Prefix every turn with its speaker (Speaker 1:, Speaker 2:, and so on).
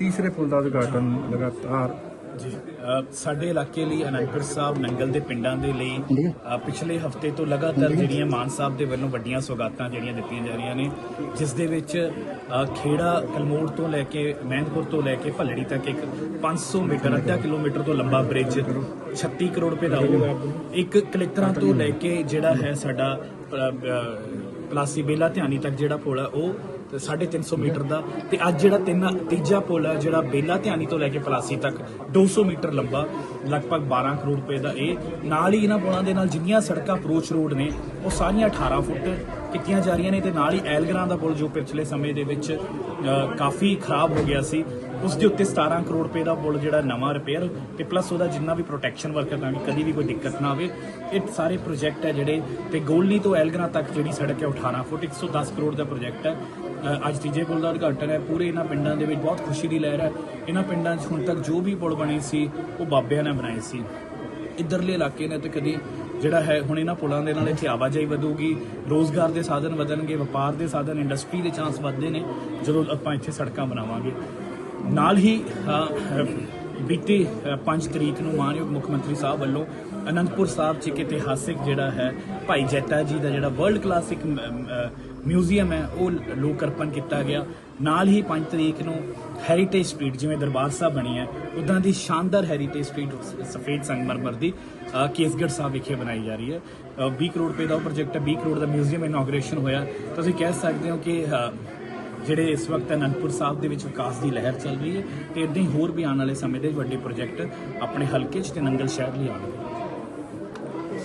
Speaker 1: ਤੀਸਰੇ ਪੁਲ ਦਾ ਉਦਘਾਟਨ ਲਗਾਤਾਰ।
Speaker 2: ਜੀ ਸਾਡੇ ਇਲਾਕੇ ਲਈ ਅਨੰਦਪੁਰ ਸਾਹਿਬ ਨੰਗਲ ਦੇ ਪਿੰਡਾਂ ਦੇ ਲਈ ਪਿਛਲੇ ਹਫ਼ਤੇ ਤੋਂ ਲਗਾਤਾਰ ਜਿਹੜੀਆਂ ਮਾਨ ਸਾਹਿਬ ਦੇ ਵੱਲੋਂ ਵੱਡੀਆਂ ਸੌਗਾਤਾਂ ਜਿਹੜੀਆਂ ਦਿੱਤੀਆਂ ਜਾ ਰਹੀਆਂ ਨੇ ਜਿਸ ਦੇ ਵਿੱਚ ਖੇੜਾ ਕਲਮੋੜ ਤੋਂ ਲੈ ਕੇ ਮਹਿੰਦਪੁਰ ਤੋਂ ਲੈ ਕੇ ਭੱਲੜੀ ਤੱਕ ਇੱਕ 500 ਮੀਟਰ ਅੱਧਾ ਕਿਲੋਮੀਟਰ ਤੋਂ ਲੰਬਾ ਬ੍ਰਿਜ 36 ਕਰੋੜ ਰੁਪਏ ਦਾ ਉਹ ਇੱਕ ਕਲੇਕਟਰਾਂ ਤੋਂ ਲੈ ਕੇ ਜਿਹੜਾ ਹੈ ਸਾਡਾ ਪਲਾਸੀ ਬੇਲਾ ਧਿਆਨੀ ਤੱਕ ਜਿਹੜਾ ਪੁਲ ਹੈ ਉਹ ਤੇ 350 ਮੀਟਰ ਦਾ ਤੇ ਅੱਜ ਜਿਹੜਾ ਤਿੰਨ, ਤੀਜਾ ਪੁਲ ਹੈ ਜਿਹੜਾ ਬੇਲਾ ਧਿਆਨੀ ਤੋਂ ਲੈ ਕੇ ਪਲਾਸੀ ਤੱਕ 200 ਮੀਟਰ ਲੰਬਾ, ਲਗਭਗ 12 ਕਰੋੜ ਰੁਪਏ ਦਾ ਇਹ। ਨਾਲ ਹੀ ਇਹਨਾਂ ਪੁਲਾਂ ਦੇ ਨਾਲ ਜਿੰਨੀਆਂ ਸੜਕਾਂ ਅਪਰੋਚ ਰੋਡ ਨੇ, ਉਹ ਸਾਰੀਆਂ 18 ਫੁੱਟ ਕੀਤੀਆਂ ਜਾ ਰਹੀਆਂ ਨੇ ਤੇ ਨਾਲ ਹੀ ਐਲਗਰਾਂ ਦਾ ਪੁਲ ਜੋ ਪਿਛਲੇ ਸਮੇਂ ਦੇ ਵਿੱਚ ਕਾਫੀ ਖਰਾਬ ਹੋ ਗਿਆ ਸੀ। ਉਸ ਦੇ ਉੱਤੇ 17 ਕਰੋੜ ਰੁਪਏ ਦਾ ਪੁਲ ਜਿਹੜਾ ਨਵਾਂ ਰਿਪੇਅਰ ਤੇ ਪਲੱਸ ਉਹਦਾ ਜਿੰਨਾ ਵੀ ਪ੍ਰੋਟੈਕਸ਼ਨ ਵਰਕ ਹੈ ਤਾਂ ਕਿ ਕਦੀ ਵੀ ਕੋਈ ਦਿੱਕਤ ਨਾ ਆਵੇ। ਇਹ ਸਾਰੇ ਪ੍ਰੋਜੈਕਟ ਹੈ ਜਿਹੜੇ, ਤੇ ਗੋਲਨੀ ਤੋਂ ਐਲਗਰਾ ਤੱਕ ਜਿਹੜੀ ਸੜਕ ਹੈ ਉਹ 18 ਫੁੱਟ 110 ਕਰੋੜ ਦਾ ਪ੍ਰੋਜੈਕਟ ਹੈ। ਅੱਜ ਤੀਜੇ ਪੁਲ ਦਾ ਉਦਘਾਟਨ ਹੈ। ਪੂਰੇ ਇਹਨਾਂ ਪਿੰਡਾਂ ਦੇ ਵਿੱਚ ਬਹੁਤ ਖੁਸ਼ੀ ਦੀ ਲਹਿਰ ਹੈ। ਇਹਨਾਂ ਪਿੰਡਾਂ 'ਚ ਹੁਣ ਤੱਕ ਜੋ ਵੀ ਪੁਲ ਬਣੇ ਸੀ, ਉਹ ਬਾਬਿਆਂ ਨੇ ਬਣਾਏ ਸੀ। ਇੱਧਰਲੇ ਇਲਾਕੇ ਨੇ ਤੇ ਕਦੀ ਜਿਹੜਾ ਹੈ, ਹੁਣ ਇਹਨਾਂ ਪੁਲਾਂ ਦੇ ਨਾਲ ਇੱਥੇ ਆਵਾਜਾਈ ਵਧੂਗੀ, ਰੋਜ਼ਗਾਰ ਦੇ ਸਾਧਨ ਵਧਣਗੇ, ਵਪਾਰ ਦੇ ਸਾਧਨ ਇੰਡਸਟਰੀ ਦੇ ਚਾਂਸ ਵਧਦੇ ਨੇ, ਜਦੋਂ ਆਪਾਂ ਇੱਥੇ ਸੜਕਾਂ ਬਣਾਵਾਂਗੇ। ਨਾਲ ਹੀ ਬੀਤੇ ਬੀਤੀ 5 ਤਰੀਕ ਨੂੰ ਮਾਨਯੋਗ ਮੁੱਖ ਮੰਤਰੀ ਸਾਹਿਬ ਵੱਲੋਂ ਅਨੰਦਪੁਰ ਸਾਹਿਬ 'ਚ ਇੱਕ ਇਤਿਹਾਸਿਕ ਜਿਹੜਾ ਹੈ ਭਾਈ ਜੈਤਾ ਜੀ ਦਾ ਜਿਹੜਾ ਵਰਲਡ ਕਲਾਸਿਕ ਮਿਊਜ਼ੀਅਮ ਹੈ ਉਹ ਲੋਕ ਅਰਪਣ ਕੀਤਾ ਗਿਆ। ਨਾਲ ਹੀ 5 ਤਰੀਕ ਨੂੰ ਹੈਰੀਟੇਜ ਸਟਰੀਟ ਜਿਵੇਂ ਦਰਬਾਰ ਸਾਹਿਬ ਬਣੀ ਹੈ ਉਦਾਂ ਦੀ ਸ਼ਾਨਦਾਰ ਹੈਰੀਟੇਜ ਸਟਰੀਟ ਸਫੇਦ ਸੰਗਮਰਮਰ ਦੀ ਕੇਸਗੜ੍ਹ ਸਾਹਿਬ ਵਿਖੇ ਬਣਾਈ ਜਾ ਰਹੀ ਹੈ। ਅ, 20 ਕਰੋੜ ਰੁਪਏ ਦਾ ਉਹ ਪ੍ਰੋਜੈਕਟ ਹੈ 20 ਕਰੋੜ ਦਾ ਮਿਊਜ਼ੀਅਮ ਇਨੋਗ੍ਰੇਸ਼ਨ ਹੋਇਆ। ਤੁਸੀਂ ਕਹਿ ਸਕਦੇ ਹੋ ਕਿ ਜਿਹੜੇ ਇਸ ਵਕਤ ਅਨੰਦਪੁਰ ਸਾਹਿਬ ਦੇ ਵਿੱਚ ਵਿਕਾਸ ਦੀ ਲਹਿਰ ਚੱਲ ਰਹੀ ਹੈ, ਤੇ ਇਦਾਂ ਹੀ ਹੋਰ ਵੀ ਆਉਣ ਵਾਲੇ ਸਮੇਂ ਦੇ ਵੱਡੇ ਪ੍ਰੋਜੈਕਟ ਆਪਣੇ ਹਲਕੇ 'ਚ ਤੇ ਨੰਗਲ ਸ਼ਹਿਰ ਲਈ ਆਉਣਗੇ।